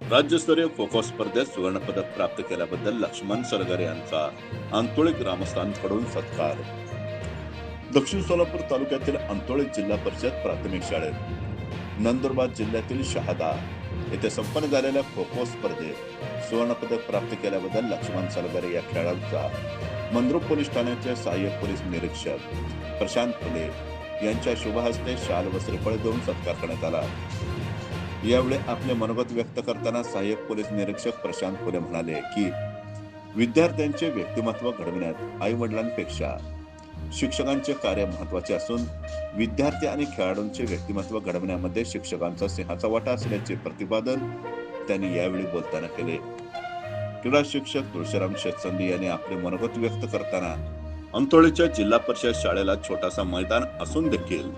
राज्यस्तरीय खो खो स्पर्धेत सुवर्णपदक प्राप्त केल्याबद्दल लक्ष्मण सरगर यांचा आंतोळी ग्रामस्थांकडून सत्कार. दक्षिण सोलापूर तालुक्यातील अंतोळी जिल्हा परिषद प्राथमिक शाळेत नंदुरबार जिल्ह्यातील शहादा येथे संपन्न झालेल्या खो खो स्पर्धेत सुवर्णपदक प्राप्त केल्याबद्दल लक्ष्मण सलगरे या खेळाडूचा मंद्रुप पोलीस ठाण्याचे सहाय्यक पोलीस निरीक्षक प्रशांत फुले यांच्या शुभ हस्ते शाल व श्रीफळ देऊन सत्कार करण्यात आला. यावेळी आपले मनोगत व्यक्त करताना सहाय्यक पोलीस निरीक्षक प्रशांत फुले म्हणाले की विद्यार्थ्यांचे व्यक्तिमत्व घडविण्यात आई वडिलांपेक्षा शिक्षकांचे कार्य महत्त्वाचे असून विद्यार्थी आणि खेळाडूंचे व्यक्तिमत्व घडविण्यामध्ये शिक्षकांचा सिंहाचा वाटा असल्याचे प्रतिपादन त्यांनी यावेळी बोलताना केले. क्रीडा शिक्षक तुळशीराम शेतसंदी यांनी आपले मनोगत व्यक्त करताना अंतोळीच्या जिल्हा परिषद शाळेला छोटासा मैदान असून देखील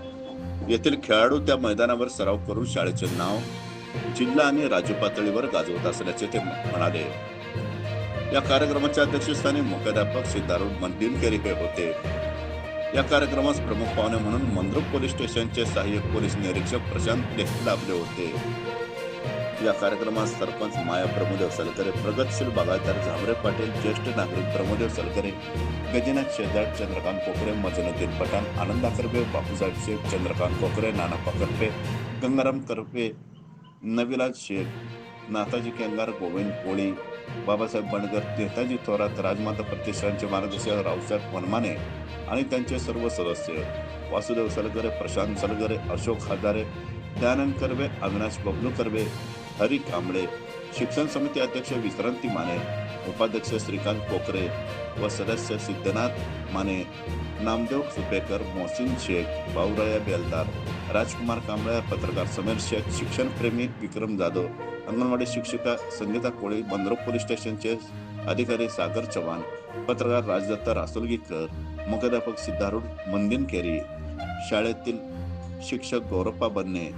येथील खेळाडू त्या मैदानावर सराव करून शाळेचे नाव जिल्हा आणि राज्य पातळीवर गाजवत असल्याचे ते म्हणाले. या कार्यक्रमाच्या अध्यक्षस्थानी मुख्याध्यापक सिद्धारूढ मंदिनकेरी हे होते. या कार्यक्रमास प्रमुख पाहुणे म्हणून मंद्रुप पोलीस स्टेशनचे सहाय्यक पोलीस निरीक्षक प्रशांत देखील लाभले होते. या कार्यक्रमात सरपंच माया प्रमोदेव सलकरे प्रगतशील बागायतदार झामरे पाटील ज्येष्ठ नागरिक प्रमोदेव सलकरे गजनाथ शेजाट चंद्रकांत कोकरे मजनुद्दीन पठाण आनंदा कर्वे बापूसाहेब शेख चंद्रकांत कोकरे नाना पकरपे गंगाराम करपे नविलाज शेख नाथाजी केंगार गोविंद कोळी बाबासाहेब बनगर नेताजी थोरात राजमाता प्रतिष्ठानचे मार्गदर्शक रावसाहेब वनमाने आणि त्यांचे सर्व सदस्य वासुदेव सलगरे प्रशांत सलगरे अशोक हजारे दयानंद कर्वे अविनाश बबलू कर्वे हरी कांबळे शिक्षण समिती अध्यक्ष विश्रांती माने उपाध्यक्ष श्रीकांत कोकरे व सदस्य सिद्धनाथ माने नामदेव सुपेकर मोहसिन शेख बावराया बेलदार राजकुमार कांबळे पत्रकार समीर शेख शिक्षणप्रेमी विक्रम जाधव अंगणवाडी शिक्षिका संगीता कोळी बंदरोप पोलीस स्टेशनचे अधिकारी सागर चव्हाण पत्रकार राजदत्त रासोलगीकर मुख्याध्यापक सिद्धारूढ मंदिनकेरी शाळेतील शिक्षक गौरप्पा बन्ने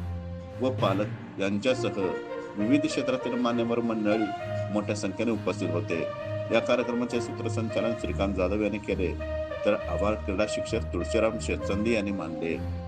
व पालक यांच्यासह विविध क्षेत्रातील मान्यवर मंडळी मोठ्या संख्येने उपस्थित होते. या कार्यक्रमाचे सूत्रसंचालन श्रीकांत जाधव यांनी केले. तर आभार क्रीडा शिक्षक तुळशीराम शेतचंदी यांनी मानले.